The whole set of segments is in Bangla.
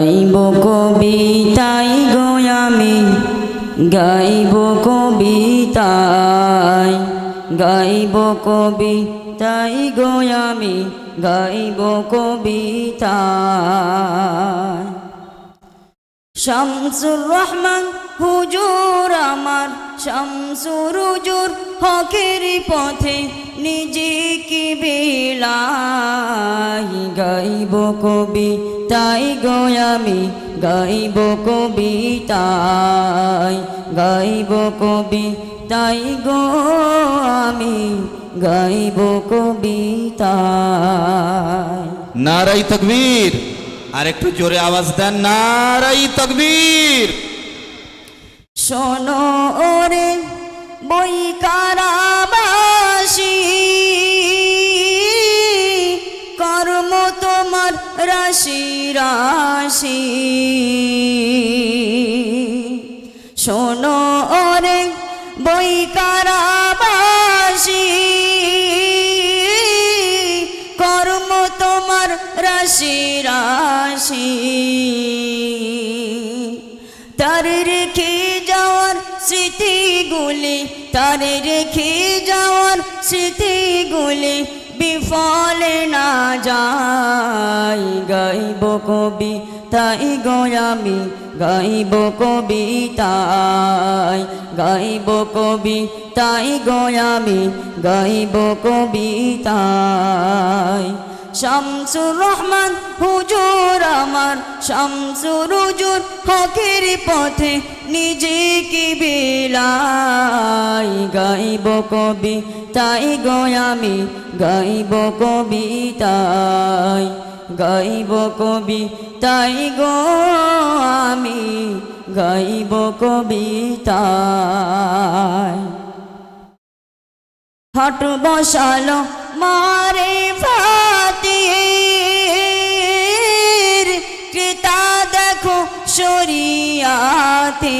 গাইব কবিতাই গয়ামি গাইব কবিতাই। গাইব কবিতাই গয়ামি গাইব কবিতাই। শামসুর রহমান, হুজুর আমার। শামসুর হুজুর, হকের পথে নিজেকে বেলাই গাইব কবি তাই গয়ামি গাইব কবিতাই গাইব কবি তাই গো আমি গাইব কবিতাই নারাই তকবীর আর একটু জোরে আওয়াজ দেন নারাই তকবীর। শোনো ওরে বই কারাবাসী রাশি রাশি। শোনো ওরে বই কারাবাসী কর্ম তোমার রাশি রাশি। তার রেখে যাওয়ার স্মৃতিগুলি, তার রেখে যাওয়ার স্মৃতিগুলি বিফলে না যাই, গাইব কবি, তাই গয়ামি গাইব কবিতাই গাইব কবি, তাই গয়ামি গাইব কবিতাই শামসুর রহমান, হুজুর আমার শামসুর হুজুর হকের পথে নিজেকে বেলাই গাইব কবি, তাই গয়ামি গাইব কবিতাই গাইব কবি, তাই গো আমি গাইব কবিতাই হট বসালো মারে ফাতির শরিয়াতে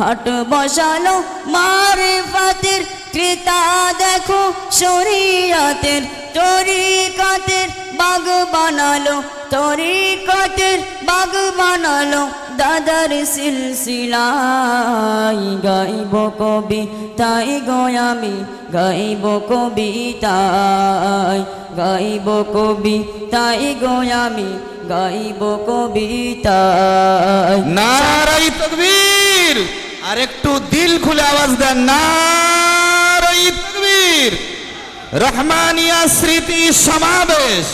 হট বসালো মারে ফাতির ক্রেতা দেখো শরিয়াতের তরিকাতের বাগ বানালো, তরিকাতের বাগ বানালো। দাদার সিলসিলাই গাইব কবি, তাই গয়ামি গাইব কবিতাই গাইব কবি, তাই গয়ামি গাইব কবিতা নারাই তকবীর। আর একটু দিল খুলে আওয়াজ দেন। নারাই তকবীর। রহমানিয়া স্মৃতি সমাবেশ।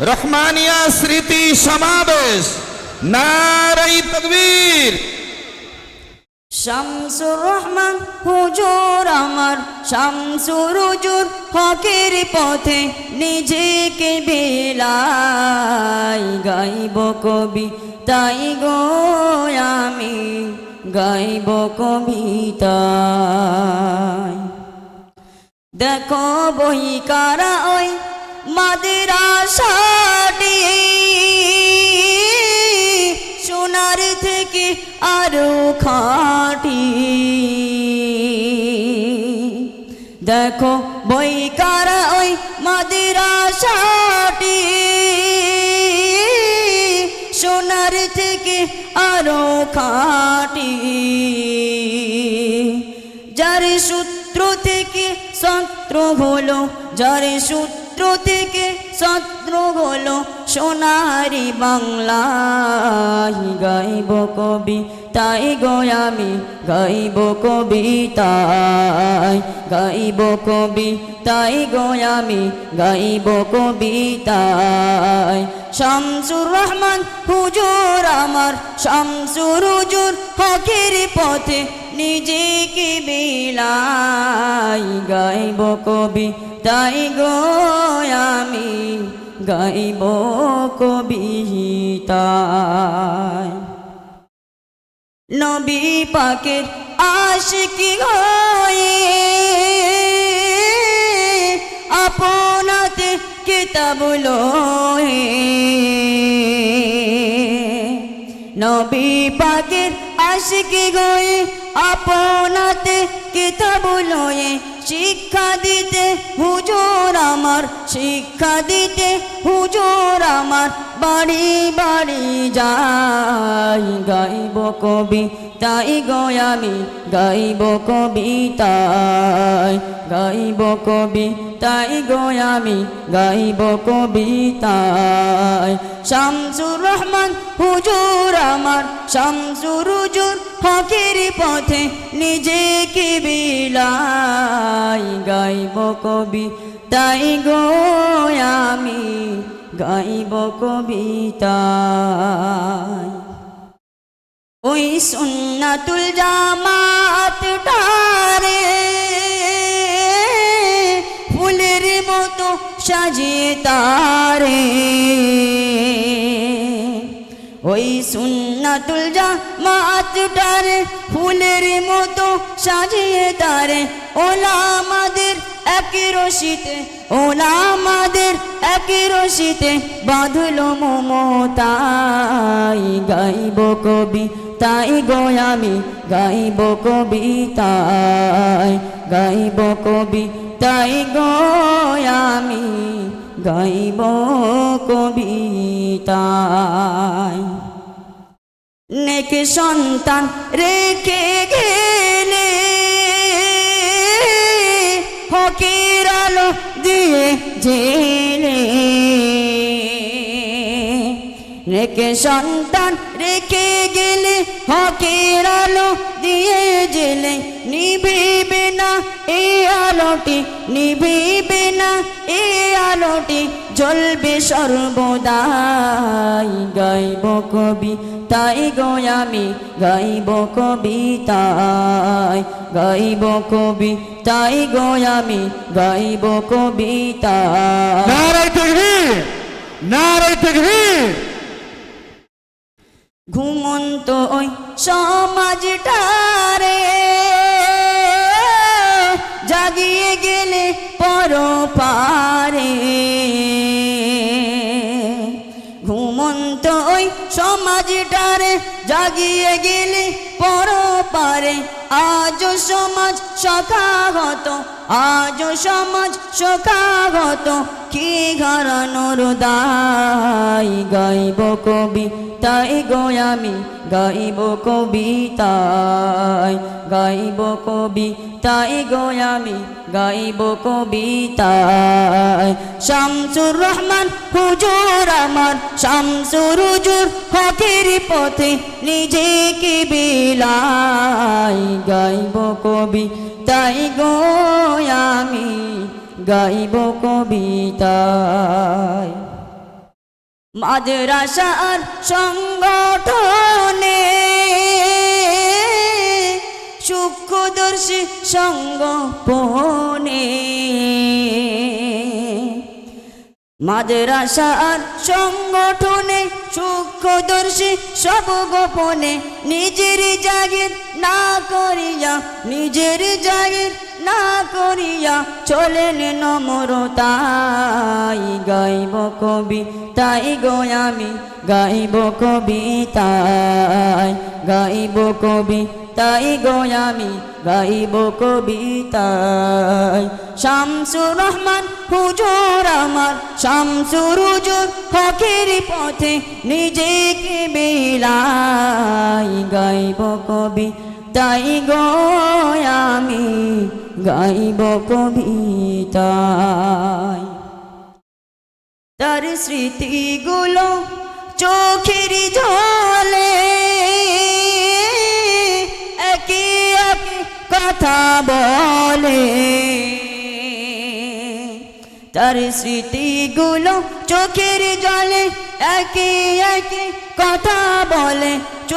রহমানিয়া স্মৃতি সমাবেশ। নারাই তকবীর। শামসুর রহমান, হুজুর আমার। শামসুর হুজুর হকের পথে নিজেকে বেলাই গাইব কবি। তাই গো আমি গাইব কবিতা দেখো বই কারা ওই মাদ্রাসাটি সোনার থেকে আরও খাটি। দেখো বই কারা ওই মাদ্রাসাটি সোনার থেকে আরও খাটি। যার সূত্র থেকে সত্র হলো, যার সূত্র থেকে সত্র হলো সোনারি বাংলায় গাইব কবি, তাই গয়ামি গাইব কবিতাই গাইব কবি, তাই গয়ামি গাইব কবিতাই শামসুর রহমান হুজুর আমার, শামসুর হুজুর হকের পথে নিজেকে বিলাই গাইব কবি, তাই গো আমি গাইব কবিতাই নবী পাকের আশিকি হয়ে আপনাতে কিতাব নবী পাকের আশিকি গয়ে আপনাতে কিতাব শিক্ষা দিতে হুজুর আমার শিক্ষা দিতে হুজুর আমার বাড়ি বাড়ি যাই গাইব কবি তাই গয়ামি গাইব কবিতায়, গাইব কবি তাই গয়ামি গাইব কবিতায়। শামসুর রহমান হুজুর আমার, শামসুর হুজুর হকের পথে নিজেকে বিলাই গাইব কবি তাই গয়ামি গাইব কবিতায়। ওই সুন্নাতুল জামাত টারে ফুলের মতো সাজিয়ে তারে। ওই সুন্নাতুল জামাত টারে ফুলের মতো সাজিয়ে তারে। ওলা ওলামাদের এক রশিতে, ওলামাদের এক রশিতে বাঁধল মমতাই গাইব কবি তাই গয়ামি গাইব কবিতায় গাইব কবি তাই গয়ামি গাইব কবিতায় নেক সন্তান রেখে গেলে হকের আলো দিয়ে জেলে। রেখে সন্তান রেখে গেলে হকের আলো দিয়ে জেলে। নিভিবে না এই আলোটি, নিভিবে না এই আলোটি, জ্বলবে সর্বদাই। গাইব কবি, তাই গয়ামি গাইব কবিতায় গাইব কবি, তাই গয়ামি গাইব কবিতায় নারাই তকবীর নারাই তকবীর। ঘুমন্ত ওই সমাজটারে। জাগিয়ে গেলে পর পারে ঘুমন্ত ওই সমাজটারে জাগিয়ে গেলে পর পারে আজ সমাজ সখাগত, আজ সমাজ সখাগত, কি ঘরানোর দাই গাইব কবি তাই গয়ামি গাইব কবিতায়, গাইব কবি তাই গয়ামি গাইব কবিতায়। শামসুর রহমান, হুজুর আমার, শামসুর হুজুর হকের পথে নিজেকে বিলাই গাইব কবি তাই গয়ামি গাইব কবিতায়। মাদ্রাসার সংগঠনে সূক্ষ্মদর্শী সঙ্গপনে মাদ্রাসার সংগঠনে সূক্ষ্মদর্শী সব গোপনে নিজের জাগির না করিয়া নিজের জাগির না করিয়া চলেন নমরতাই গাইব কবি, তাই গয়ামি গাইব কবি, তাই গাইব কবি, তাই গয়ামি গাইব কবিতায় শামসুর রহমান হুজুর আমার, শামসুর হুজুর হকের পথে নিজেকে বেলাই গাইব কবি, তাই গয়ামি গাইব কবিতায়। তার স্মৃতিগুলো চোখের জলে একে একে কথা বলে। তার স্মৃতিগুলো চোখের জলে একে একে কথা বলে।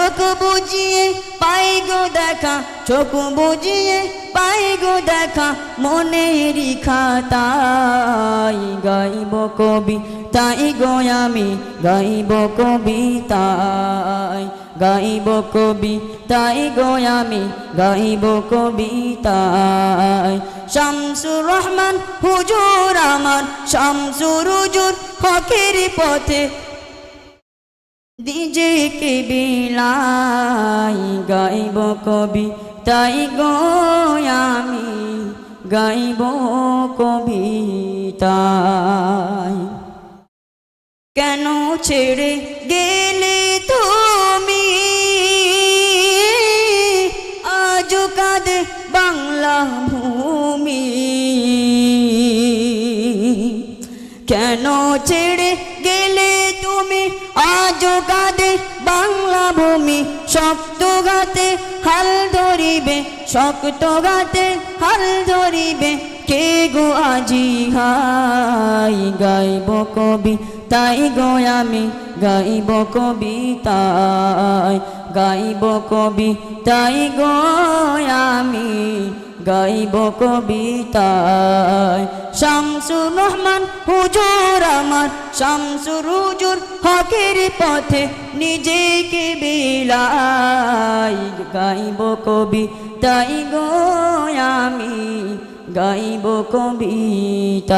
চোখ বুঝিয়ে পাই গো দেখা, চোখ বুঝিয়ে পাই গো দেখা, মনের খাতাই গাইব কবি, তাই গো আমি গাইব কবিতায় গাইব কবি, তাই গো আমি গাইব কবিতায় শামসুর রহমান, হুজুর আমার, শামসুর হুজুর হকের পথে নিজেকে বিলাই গাইব কবি তাই গো আমি গাইব কবিতায় কেন ছেড়ে গেলে গাতে হাল ধরিবে, শক্ত গাতে হাল ধরিবে, কে গো আজি হাই গাইব কবি? তাই গো আমি গাইব কবিতায় গাইব কবি, তাই গো আমি গাইব কবিতায় শামসুর রহমান, হুজুর আমার। শামসুর হুজুর হকের পথে নিজেকে বিলাই গাইব কবি, তাই গো আমি গাইব কবিতায়।